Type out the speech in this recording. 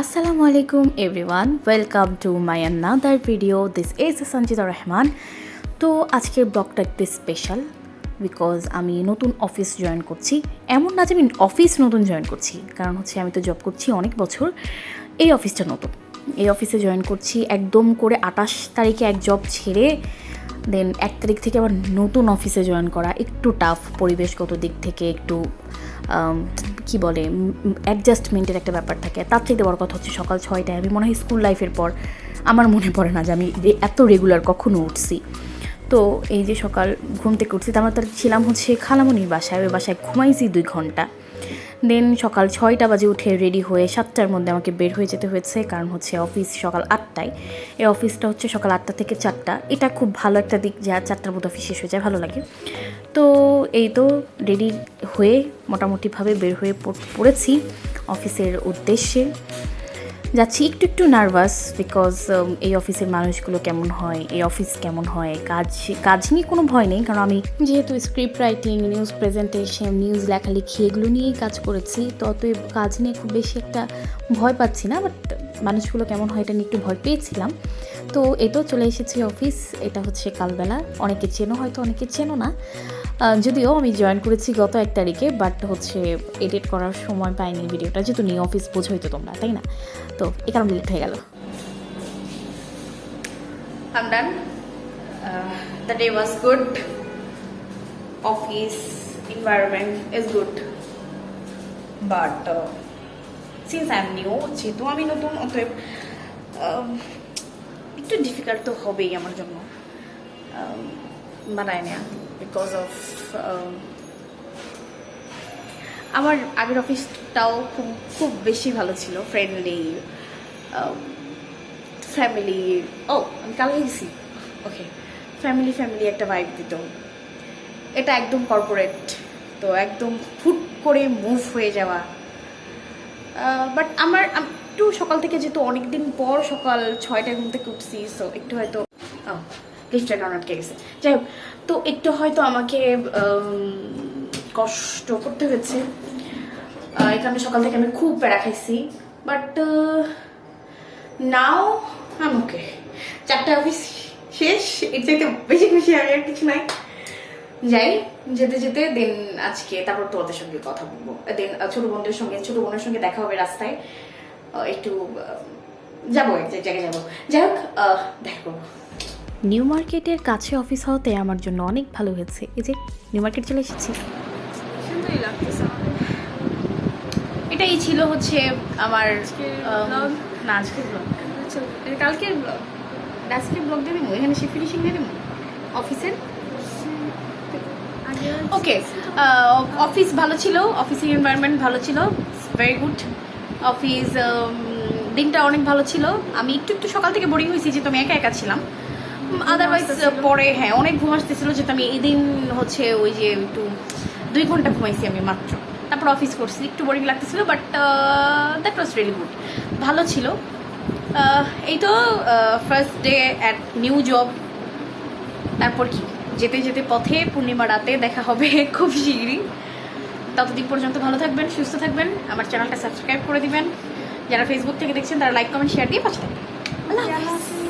আসসালামু আলাইকুম everyone welcome to my another video this is Sanjita Rahman তো আজকের ব্লগটা একটু স্পেশাল বিকজ আমি নতুন অফিস জয়েন করছি। এমন না যে আমি অফিস নতুন জয়েন করছি। কারণ হচ্ছে আমি তো জব করছি অনেক বছর। এই অফিসটা নতুন। এই অফিসে জয়েন করছি একদম করে আটাশ তারিখে এক জব ছেড়ে দেন এক তারিখ থেকে আবার নতুন অফিসে জয়েন করা। একটু টাফ পরিবেশগত দিক থেকে একটু কি বলে অ্যাডজাস্টমেন্টের একটা ব্যাপার থাকে। তার চাইতে বড় কথা হচ্ছে সকাল ছয়টায় আমি মনে হয় স্কুল লাইফের পর আমার মনে পড়ে না যে আমি এত রেগুলার কখনো উঠছি। তো এই যে সকাল ঘুম থেকে উঠছি, তার ছিলাম হচ্ছে খালামনির বাসায়, ওই বাসায় ঘুমাইছি দুই ঘণ্টা। দেন সকাল ছয়টা বাজে উঠে রেডি হয়ে সাতটার মধ্যে আমাকে বের হয়ে যেতে হয়েছে, কারণ হচ্ছে অফিস সকাল আটটায়। এই অফিসটা হচ্ছে সকাল আটটা থেকে চারটা। এটা খুব ভালো একটা দিক যা চারটার মধ্যে অফিস শেষ হয়ে যায়, ভালো লাগে। তো এই তো রেডি হয়ে মোটামুটিভাবে বের হয়ে পড়েছি অফিসের উদ্দেশ্যে। যাচ্ছি। একটু একটু নার্ভাস বিকজ এই অফিসের মানুষগুলো কেমন হয়, এই অফিস কেমন হয়, কাজ কাজ নিয়ে কোনো ভয় নেই, কারণ আমি যেহেতু script writing news presentation news লেখালেখি এগুলো নিয়েই কাজ করেছি তত কাজ নিয়ে খুব বেশি একটা ভয় পাচ্ছি না বাট মানুষগুলো কেমন হয় এটা নিয়ে একটু ভয় পেয়েছিলাম। তো তো চলে এসেছি অফিস এটা হচ্ছে কালবেলা অনেকে চেনো হয়তো অনেকে চেনো না যদিও আমি জয়েন করেছি গত এক তারিখে বাট হচ্ছে এডিট করার সময় পাইনি ভিডিওটা যেহেতু নিয়ে অফিস বোঝোই তো তোমরা তাই না তো এ কারণে লেট হয়ে গেল I'm done. Uh, the day was good. Office environment is good. But uh, since I'm new, যেহেতু আমি নতুন অতএব um, ডিফিকাল্ট তো হবেই আমার জন্য um, বানায় নেওয়া বিকজ অফ আমার আগের অফিসটাও খুব খুব বেশি ভালো ছিল ফ্রেন্ডলি ফ্যামিলি ও আমি কালকে গেছি ওকে ফ্যামিলি ফ্যামিলি একটা ভাইব দিত এটা একদম কর্পোরেট তো একদম হুট করে মুভ হয়ে যাওয়া বাট আমার আম- একটু সকাল থেকে যেহেতু অনেকদিন পর সকাল ছয়টায় ঘুম থেকে উঠছি সো একটু হয়তো লিফটের কারণ আটকে গেছে। যাই হোক, তো একটু হয়তো আমাকে কষ্ট করতে হয়েছে। কারণে সকাল থেকে আমি খুব প্যারা খাইছি বাট নাও আম ওকে চারটা অফিস শেষ, এর চাইতে বেশি খুশি আমি আর কিছু নাই। যাই, যেতে যেতে দেন আজকে তারপর তোমাদের সঙ্গে কথা বলব। দেন ছোট বোনদের সঙ্গে, ছোট বোনের সঙ্গে দেখা হবে রাস্তায়। একটু যাব এক জায়গায় যাব। যাই হোক দেখা করব। নিউ মার্কেটের কাছে অফিস হওয়াতে আমার জন্য অনেক ভালো হয়েছে। এই যে নিউ মার্কেট চলে এসেছি। এটাই ছিল হচ্ছে আমার আজকের না আজকের ব্লগ আচ্ছা, কালকের ব্লগ আজকে ব্লগ দেবে এখানে সে ফিনিশিং দিয়ে দেবো অফিসের ওকে অফিস ভালো ছিল অফিসের এনভায়রনমেন্ট ভালো ছিল ভেরি গুড অফিস দিনটা অনেক ভালো ছিল। আমি একটু একটু সকাল থেকে বোরিং হয়েছি যেহেতু আমি একা একা ছিলাম। আদারওয়াইজ পরে হ্যাঁ অনেক ঘুম আসতেছিল যেহেতু আমি এই দিন হচ্ছে ওই যে একটু দুই ঘণ্টা ঘুমাইছি আমি মাত্র। তারপর অফিস করছি একটু বোরিং লাগতেছিল but that was really good ভালো ছিল। এই তো first day at new job তারপর কি? যেতে যেতে পথে পূর্ণিমা রাতে দেখা হবে খুব শীঘ্রই ততদিন পর্যন্ত ভালো থাকবেন, সুস্থ থাকবেন। আমার চ্যানেলটা সাবস্ক্রাইব করে দিবেন। যারা ফেসবুক থেকে দেখছেন, তারা লাইক কমেন্ট শেয়ার দিয়ে থাকবেন। আল্লাহ।